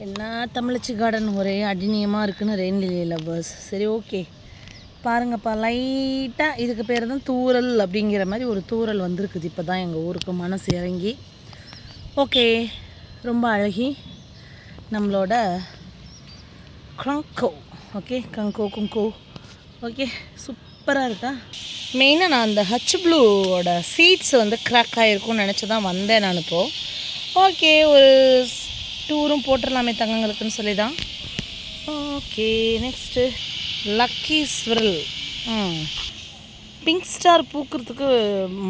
என்ன தமிழச்சி கார்டன் ஒரே அடிநியமாக இருக்குன்னு ரெயின் லவ்வர்ஸ் சரி ஓகே பாருங்கப்பா லைட்டாக இதுக்கு பேர் தான் தூரல் அப்படிங்கிற மாதிரி ஒரு தூரல் வந்திருக்குது இப்போ தான் எங்கள் ஊருக்கு மனசு இறங்கி. ஓகே ரொம்ப அழகி நம்மளோட க்ரங்கோ ஓகே கங்கோ குங்கோ ஓகே சூப்பராக இருக்கா? மெயினாக நான் அந்த ஹச் ப்ளூவோட சீட்ஸ் வந்து க்ராக் ஆகிருக்கும்னு நினச்சி தான் வந்தேன் நான் இப்போது ஓகே ஒரு டூரும் போட்டுடலாமே தங்கங்களுக்குன்னு சொல்லி தான் ஓகே நெக்ஸ்ட்டு லக்கி ஸ்விரல் ம். பிங்க் ஸ்டார் பூக்கிறதுக்கு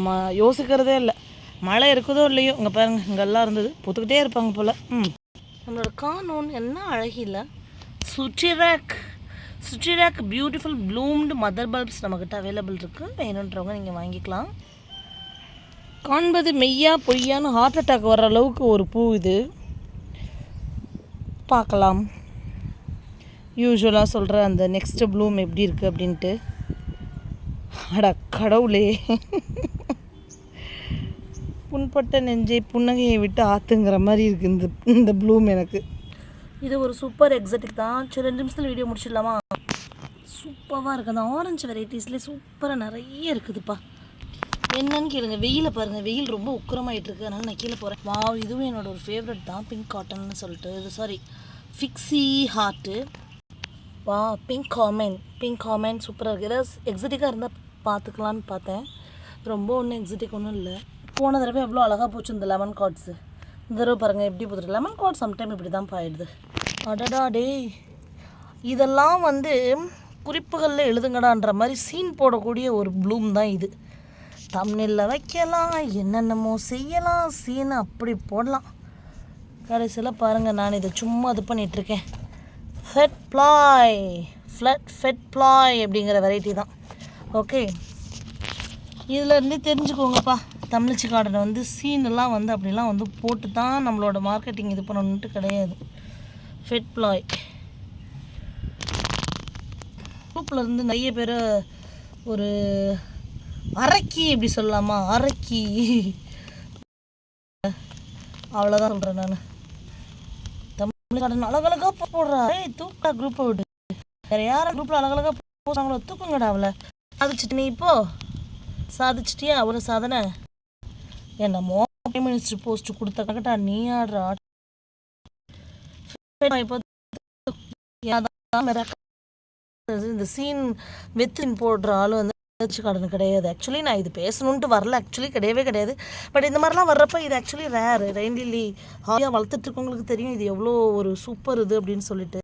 ம யோசிக்கிறதே இல்லை. மழை இருக்குதோ இல்லையோ இங்கே பாருங்கள் இங்கெல்லாம் இருந்தது. பூத்துக்கிட்டே இருப்பாங்க போல். ம். நம்மளோட கானோன் என்ன அழகில்ல சுற்றிராக் சுற்றிராக் பியூட்டிஃபுல் ப்ளூம்டு மதர் பல்ப்ஸ் நம்மக்கிட்ட அவைலபிள் இருக்குது வேணுன்றவங்க நீங்கள் வாங்கிக்கலாம். காண்பது மெய்யா பொய்யான்னு ஹார்ட் அட்டாக் வர்ற அளவுக்கு ஒரு பூ இது. பார்க்கலாம். யூஸ்வலாக சொல்கிற அந்த நெக்ஸ்ட் ப்ளூம் எப்படி இருக்குது அப்படின்ட்டு. அட கடவுளே. புண்பட்ட நெஞ்சை புன்னகையை விட்டு ஆற்றுங்கிற மாதிரி இருக்குது இந்த இந்த ப்ளூம் எனக்கு. இது ஒரு சூப்பர் எக்ஸட்டிக் தான். சரி ரெண்டு நிமிஷத்தில் வீடியோ முடிச்சிடலாமா? சூப்பராக இருக்குது அந்த ஆரஞ்சு வெரைட்டிஸ்லேயே சூப்பராக நிறைய இருக்குதுப்பா. என்னன்னு கேளுங்க. வெயிலை பாருங்கள் வெயில் ரொம்ப உக்கரமாயிட்டு இருக்கு அதனால நான் கீழே போகிறேன் வா இதுவும் என்னோட ஒரு ஃபேவரட் தான். பிங்க் காட்டன்னு சொல்லிட்டு. இது சாரி ஃபிக்ஸி ஹார்ட்டு வா பிங்க் காமென் பிங்க் காமென் சூப்பராக இருக்குது ஏதாவது எக்ஸட்டிக்காக இருந்தால் பார்த்துக்கலான்னு பார்த்தேன். ரொம்ப ஒன்றும் எக்ஸட்டிக் ஒன்றும் இல்லை. போன தடவை எவ்வளோ அழகாக போச்சு இந்த லெமன் கார்ட்ஸு இந்த தடவை பாருங்கள் எப்படி போதுரு லெமன் கார்ட் சம்டைம் இப்படி தான் பாயிடுது. அடடா டேய். இதெல்லாம் வந்து குறிப்புகளில் எழுதுங்கடான்ற மாதிரி சீன் போடக்கூடிய ஒரு ப்ளூம் தான் இது. தமிழில் வைக்கலாம் என்னென்னமோ செய்யலாம் சீன் அப்படி போடலாம். கடைசியில் பாருங்கள் நான் இதை சும்மா இது பண்ணிகிட்ருக்கேன் ஃபெட் ப்ளாய் ஃப்ளட் ஃபெட் ப்ளாய் அப்படிங்கிற வெரைட்டி தான். ஓகே இதிலேருந்து தெரிஞ்சுக்கோங்கப்பா. தமிழ்ச்சி கார்டனை வந்து சீனெல்லாம் வந்து அப்படிலாம் வந்து போட்டு தான் நம்மளோட மார்க்கெட்டிங் இது பண்ணணுன்ட்டு கிடையாது. ஃபெட் ப்ளாய் குரூப்பில் இருந்து நிறைய பேர் ஒரு அரக்கி இப்படி சொல்லலாமா? அரக்கி. அவ்வளோதான் சொல்கிறேன் நான். தமிழ்நாடு அழகழகாக போடுறா. ஏய் தூக்கா குரூப்பை விடு. வேறு யாரும் குரூப்பில் அழகழகாக போடுறாங்களோ தூக்குங்கடா அவளை. சாதிச்சிட்டு நீ இப்போ? சாதிச்சிட்டியா? ஒரு சாதனை. என்னமோ பிரைம் மினிஸ்டர் போஸ்ட் கொடுத்தக்கட்டா நீ ஆடுற இப்போ இந்த சீன் வெத்தின் போடுற ஆள் வந்து வச்சு கார்டன் கிடையாது. ஆக்சுவலி நான் இது பேசணுன்ட்டு வரல. ஆக்சுவலி கிடையவே கிடையாது. பட் இந்த மாதிரிலாம் வர்றப்ப இது ஆக்சுவலி ரேர் ரெயின்டிலி ஹாயாக வளர்த்துட்டு இருக்கவங்களுக்கு தெரியும். இது எவ்வளோ ஒரு சூப்பர் இது அப்படின்னு சொல்லிட்டு.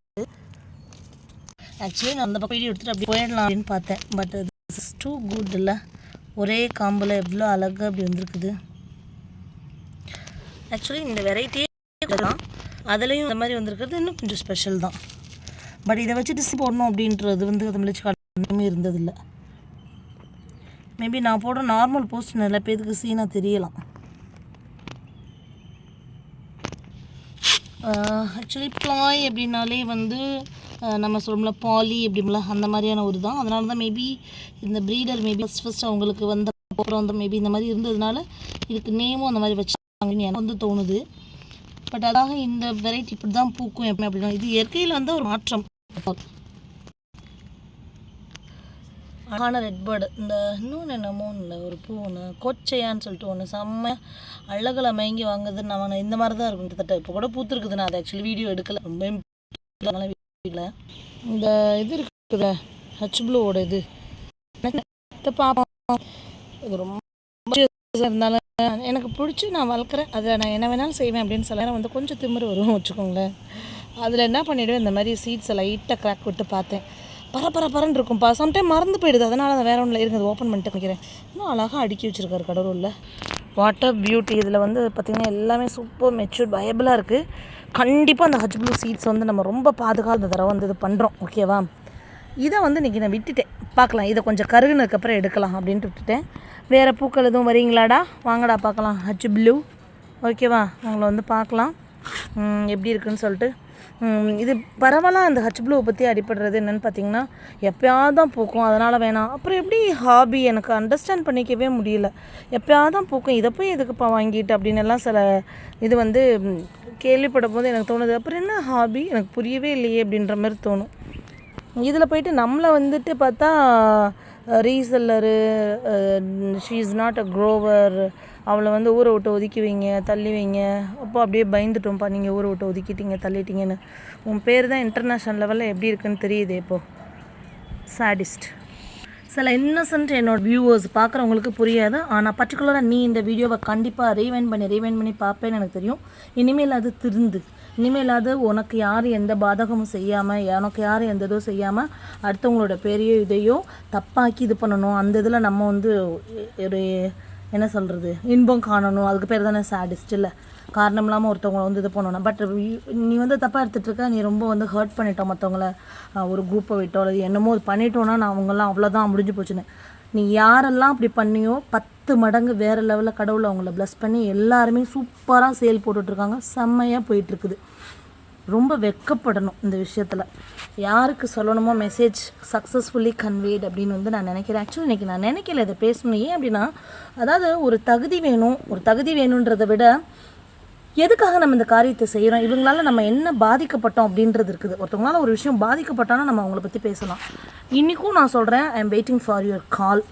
ஆக்சுவலி நான் அந்த பக்கம் வீடியோ எடுத்துகிட்டு அப்படி போயிடலாம் அப்படின்னு பார்த்தேன். பட் இஸ் டூ குட் இல்லை ஒரே காம்பில் எவ்வளோ அழகாக அப்படி வந்திருக்குது. ஆக்சுவலி இந்த வெரைட்டியே தான் அதுலேயும் இந்த மாதிரி வந்திருக்கிறது இன்னும் கொஞ்சம் ஸ்பெஷல் தான். பட் இதை வச்சு டிஸ் போடணும் அப்படின்றது வந்து தமிழ்ச்சி காலமே இருந்ததில்லை. மேபி நான் போடுற நார்மல் போஸ்ட் நிறைய பேருக்கு சீனாக தெரியலாம். ஆக்சுவலி ப்ளாய் அப்படின்னாலே வந்து நம்ம சொல்லணும்ல பாலி அப்படிம்ல அந்த மாதிரியான ஒரு தான் அதனால தான் மேபி இந்த ப்ரீடர் மேபி ஃபஸ்ட் ஃபஸ்ட் அவங்களுக்கு வந்த அப்புறம் வந்து மேபி இந்த மாதிரி இருந்ததுனால இதுக்கு நேமும் அந்த மாதிரி வச்சுருக்காங்கன்னு எனக்கு வந்து தோணுது. பட் அதாக இந்த வெரைட்டி இப்படி தான் பூக்கும் எப்பவுமே அப்படின்னா இது இயற்கையில் வந்து ஒரு மாற்றம். ஆனால் ரெட் பேர்டு இந்த இன்னொன்று என்னமோ இல்லை ஒரு பூ ஒன்று கொச்சையான்னு சொல்லிட்டு ஒன்று செம்ம அழகில் மயங்கி வாங்குது நான் இந்த மாதிரி தான் இருக்கும் கிட்டத்தட்ட. இப்போ கூட பூத்துருக்குது நான் அதை ஆக்சுவலி வீடியோ எடுக்கல. ரொம்ப வீட்டில். இந்த இது இருக்குது ஹச் ப்ளூவோட இது. இதை பார்ப்போம் இது ரொம்ப இருந்தாலும் எனக்கு பிடிச்சி நான் வளர்க்குறேன். அதில் நான் என்ன வேணாலும் செய்வேன் அப்படின்னு சொல்ல நேரம் வந்து கொஞ்சம் திமிரு வரும் வச்சுக்கோங்களேன். அதில் என்ன பண்ணிவிடுவேன் இந்த மாதிரி சீட்ஸை லைட்டாக கிராக் விட்டு பார்த்தேன். பர பர பரன்னு இருக்கும்ப்பா சம்டைம் மறந்து போயிடுது. அதனால அதை வேற ஒன்றில் இருக்குது ஓப்பன் பண்ணிட்டு வைக்கிறேன். இன்னும் அழகாக அடுக்கி வச்சிருக்காரு கடவுளில். வாட்டர் பியூட்டி இதில் வந்து பார்த்திங்கன்னா எல்லாமே சூப்பர் மெச்சூர்ட் பயபிளாக இருக்குது கண்டிப்பாக அந்த ஹச் ப்ளூ சீட்ஸ் வந்து நம்ம ரொம்ப பாதுகாத்த தடவை வந்து இது பண்ணுறோம் ஓகேவா இதை வந்து இன்றைக்கி நான் விட்டுட்டேன். பார்க்கலாம். இதை கொஞ்சம் கருகுனதுக்கப்புறம் எடுக்கலாம் அப்படின்ட்டு விட்டுட்டேன். வேறு பூக்கள் எதுவும் வரீங்களாடா வாங்கடா பார்க்கலாம். ஹச் ப்ளூ ஓகேவா உங்களை வந்து பார்க்கலாம். எப்படி இருக்குன்னு சொல்லிட்டு. இது பரவலாக அந்த ஹச் ப்ளூவை பற்றி அடிப்படுறது என்னென்னு பார்த்தீங்கன்னா எப்போயாவது தான் பூக்கும் அதனால் வேணாம். அப்புறம் எப்படி ஹாபி எனக்கு அண்டர்ஸ்டாண்ட் பண்ணிக்கவே முடியல. எப்போயாவது தான் பூக்கும் இதை போய் எதுக்குப்பா வாங்கிட்டு அப்படின்னு எல்லாம் சில இது வந்து கேள்விப்படும் போது எனக்கு தோணுது. அப்புறம் என்ன ஹாபி எனக்கு புரியவே இல்லையே அப்படின்ற மாதிரி தோணும். இதில் போயிட்டு நம்மளை வந்துட்டு பார்த்தா reseller she is not a grower அவளை வந்து ஊரை விட்டு ஒதுக்கி வைங்க தள்ளி வைங்க. அப்போ அப்படியே பயந்துட்டோம்ப்பா. நீங்கள் ஊரை விட்டு ஒதுக்கிட்டீங்க தள்ளிட்டீங்கன்னு. உன் பேர் தான் இன்டர்நேஷ்னல் லெவலில் எப்படி இருக்குன்னு தெரியுது இப்போது சாடிஸ்ட் சில இன்னசென்ட் என்னோட வியூவர்ஸ் பார்க்குறவங்களுக்கு புரியாது. ஆனால் பர்டிகுலராக நீ இந்த வீடியோவை கண்டிப்பாக ரீவைன் பண்ணி ரீவைன் பண்ணி பார்ப்பேன்னு எனக்கு தெரியும். இனிமேல் அது திருந்து. இனிமேல் அது உனக்கு யார் எந்த பாதகமும் செய்யாமல் உனக்கு யார் எந்த இதுவும் செய்யாமல் அடுத்தவங்களோட பெரிய இதையோ தப்பாக்கி இது பண்ணணும். அந்த இதில் நம்ம வந்து ஒரு என்ன சொல்கிறது இன்பம் காணணும். அதுக்கு பேர் தானே சேடிஸ்ட் இல்லை? காரணம் இல்லாமல் ஒருத்தவங்களை வந்து இது பண்ணணும் பட் நீ வந்து தப்பாக எடுத்துகிட்ருக்க நீ ரொம்ப வந்து ஹர்ட் பண்ணிட்டோம் மற்றவங்கள ஒரு குரூப்பை விட்டோ அல்லது என்னமோ இது பண்ணிட்டோன்னா நான் அவங்கெல்லாம் அவ்வளோதான் முடிஞ்சு போச்சுன்னு. நீ யாரெல்லாம் அப்படி பண்ணியோ பத்து மடங்கு வேறு லெவலில் கடவுளை அவங்கள ப்ளஸ் பண்ணி எல்லாருமே சூப்பராக சேல் போட்டுட்ருக்காங்க செம்மையாக போயிட்டுருக்குது ரொம்ப வெட்கப்படணும் இந்த விஷயத்தில். யாருக்கு சொல்லணுமோ மெசேஜ் சக்ஸஸ்ஃபுல்லி கன்வேட் அப்படின்னு வந்து நான் நினைக்கிறேன். ஆக்சுவலி இன்றைக்கி நான் நினைக்கல இதை பேசணும். ஏன் அப்படின்னா அதாவது ஒரு தகுதி வேணும். ஒரு தகுதி வேணுன்றதை விட எதுக்காக நம்ம இந்த காரியத்தை செய்கிறோம் இவங்களால நம்ம என்ன பாதிக்கப்பட்டோம் அப்படின்றது இருக்குது. ஒருத்தவங்களால ஒரு விஷயம் பாதிக்கப்பட்டாலும் நம்ம அவங்கள பற்றி பேசலாம். இன்றைக்கும் நான் சொல்கிறேன் I am waiting for your call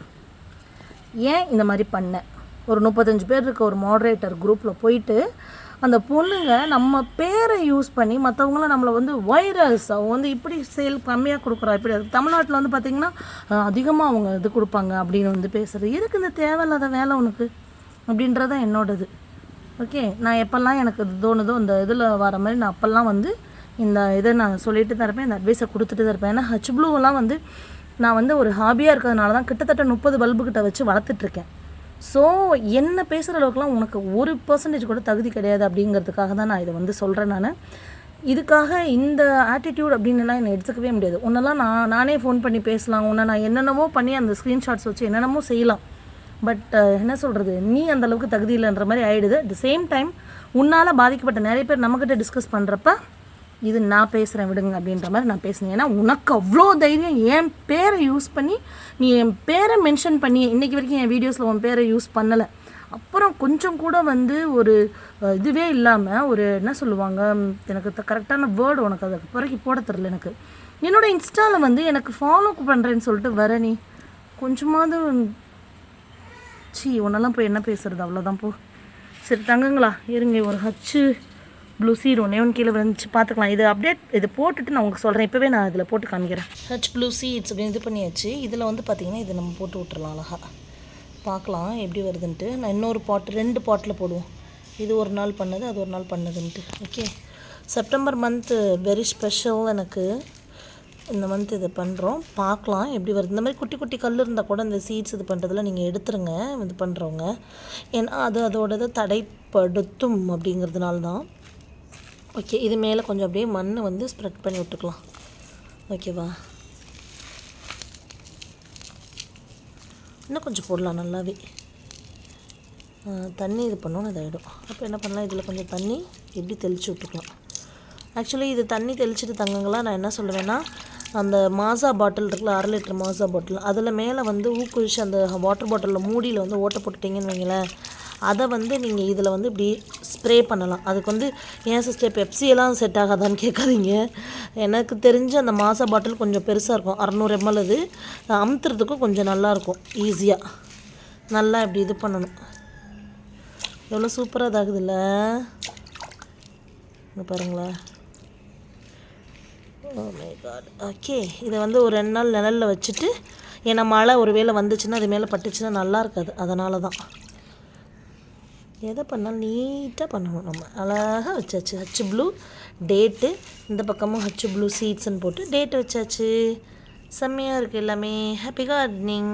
ஏன் இந்த மாதிரி பண்ணேன் ஒரு முப்பத்தஞ்சு பேர் இருக்க ஒரு மாடரேட்டர் குரூப்பில் போயிட்டு அந்த பொண்ணுங்க நம்ம பேரை யூஸ் பண்ணி மற்றவங்கள நம்மளை வந்து வைரஸ் அவங்க வந்து இப்படி சேல் கம்மியாக கொடுக்குறா இப்படி தமிழ்நாட்டில் வந்து பார்த்திங்கன்னா அதிகமாக அவங்க இது கொடுப்பாங்க அப்படின்னு வந்து பேசுகிறது எதுக்கு இந்த தேவையில்லாத வேலை உனக்கு? அப்படின்றத என்னோடது. ஓகே நான் எப்போல்லாம் எனக்கு இது தோணுதோ இந்த இதில் வர மாதிரி நான் அப்போல்லாம் வந்து இந்த இதை நான் சொல்லிட்டு தான் இருப்பேன் இந்த அட்வைஸை கொடுத்துட்டு தான் இருப்பேன். ஏன்னா ஹச் ப்ளூவெல்லாம் வந்து நான் வந்து ஒரு ஹாபியாக இருக்கிறதுனால தான் கிட்டத்தட்ட முப்பது பல்பு கிட்ட வச்சு வளர்த்துட்ருக்கேன் ஸோ என்ன பேசுகிற அளவுக்குலாம் உனக்கு ஒரு பர்சன்டேஜ் கூட தகுதி கிடையாது அப்படிங்கிறதுக்காக தான் நான் இதை வந்து சொல்கிறேன் நான். இதுக்காக இந்த ஆட்டிடியூட் அப்படின்னுலாம் என்னை எடுத்துக்கவே முடியாது. உன்னெல்லாம் நான் நானே ஃபோன் பண்ணி பேசலாம். உன்னை நான் என்னென்னமோ பண்ணி அந்த ஸ்க்ரீன்ஷாட்ஸ் வச்சு என்னென்னமோ செய்யலாம். பட் என்ன சொல்கிறது நீ அந்த அளவுக்கு தகுதி இல்லைன்ற மாதிரி ஆகிடுது அட் த சேம் டைம் உன்னால் பாதிக்கப்பட்ட நிறைய பேர் நம்மக்கிட்ட டிஸ்கஸ் பண்ணுறப்ப இது நான் பேசுகிறேன் விடுங்க அப்படின்ற மாதிரி நான் பேசினேன். ஏன்னா உனக்கு அவ்வளோ தைரியம் என் பேரை யூஸ் பண்ணி நீ என் பேரை மென்ஷன் பண்ணி இன்றைக்கி வரைக்கும் என் வீடியோஸில் உன் பேரை யூஸ் பண்ணலை. அப்புறம் கொஞ்சம் கூட வந்து ஒரு இதுவே இல்லாமல் ஒரு என்ன சொல்லுவாங்க எனக்கு கரெக்டான வேர்டு உனக்கு அதுக்கு பிறகு போட தெரில எனக்கு. என்னோட இன்ஸ்டாவில் வந்து எனக்கு ஃபாலோ பண்ணுறேன்னு சொல்லிட்டு வர நீ கொஞ்சமாவது சி உன்னெல்லாம் போய் என்ன பேசுகிறது அவ்வளோதான் போ. சரி தங்குங்களா? இருங்க ஒரு ஹச்சு ப்ளூ சீட் ஒன்றே கீழே வந்துச்சு பார்த்துக்கலாம். இது அப்டேட் இது போட்டுட்டு நான் உங்களுக்கு சொல்கிறேன் இப்போவே நான் இதில் போட்டு காமிக்கிறேன். ஹச் ப்ளூ சீட்ஸ் அப்படின்னு இது பண்ணியாச்சு. இதில் வந்து பார்த்தீங்கன்னா இதை நம்ம போட்டு விட்டுறலாம் அழகாக பார்க்கலாம் எப்படி வருதுன்ட்டு. நான் இன்னொரு பாட் ரெண்டு பாட்டில் போடுவோம். இது ஒரு நாள் பண்ணது அது ஒரு நாள் பண்ணதுன்ட்டு. Okay September month very special எனக்கு. இந்த மந்த் இது பண்ணுறோம் பார்க்கலாம் எப்படி வருது. இந்த மாதிரி குட்டி குட்டி கல் இருந்தால் கூட இந்த சீட்ஸ் இது பண்ணுறதுல நீங்கள் எடுத்துருங்க. இது பண்ணுறவங்க ஏன்னா அது அதோடது தடைப்படுத்தும் அப்படிங்கிறதுனால தான். ஓகே இது மேலே கொஞ்சம் அப்படியே மண்ணை வந்து ஸ்ப்ரெட் பண்ணி விட்டுக்கலாம். ஓகேவா இன்னும் கொஞ்சம் போடலாம் நல்லாவே. தண்ணி இது பண்ணோன்னு இதாகிடும் அப்போ என்ன பண்ணலாம்? இதில் கொஞ்சம் தண்ணி எப்படி தெளித்து விட்டுக்கலாம். ஆக்சுவலி இது தண்ணி தெளிச்சிட்டு தங்கங்களா நான் என்ன சொல்லுவேன்னா அந்த மாசா பாட்டில் இருக்குல்ல அரை லிட்டர் மாசா பாட்டில் அதில் மேலே வந்து ஊக்குவிச்சு அந்த வாட்டர் பாட்டிலில் மூடியில் வந்து ஓட்டை போட்டுட்டிங்கன்னு வைங்களேன் அதை வந்து நீங்கள் இதில் வந்து இப்படி ஸ்ப்ரே பண்ணலாம். அதுக்கு வந்து ஏன் சிஸ்டர் பெப்சியெல்லாம் செட் ஆகாதான்னு கேட்காதீங்க. எனக்கு தெரிஞ்சு அந்த மாசா பாட்டில் கொஞ்சம் பெருசாக இருக்கும். அறநூறு எம்எல் அது. அமுத்துறதுக்கும் கொஞ்சம் நல்லாயிருக்கும் ஈஸியாக நல்லா இப்படி இது பண்ணணும். எவ்வளோ சூப்பராக இதாகுதுல்ல? இங்கே பாருங்களேன் ஓகே oh இதை வந்து ஒரு ரெண்டு நாள் நிழலில் வச்சுட்டு ஏன்னா மழை ஒரு வேளை வந்துச்சுன்னா அது மேலே பட்டுச்சுன்னா நல்லா இருக்காது. அதனால தான் எதை பண்ணாலும் நீட்டாக பண்ணணும் நம்ம. அழகாக வச்சாச்சு. ஹச்சு ப்ளூ டேட்டு இந்த பக்கமும் ஹச்சு ப்ளூ சீட்ஸ்ன்னு போட்டு டேட்டு வச்சாச்சு. செம்மையாக இருக்குது எல்லாமே. Happy gardening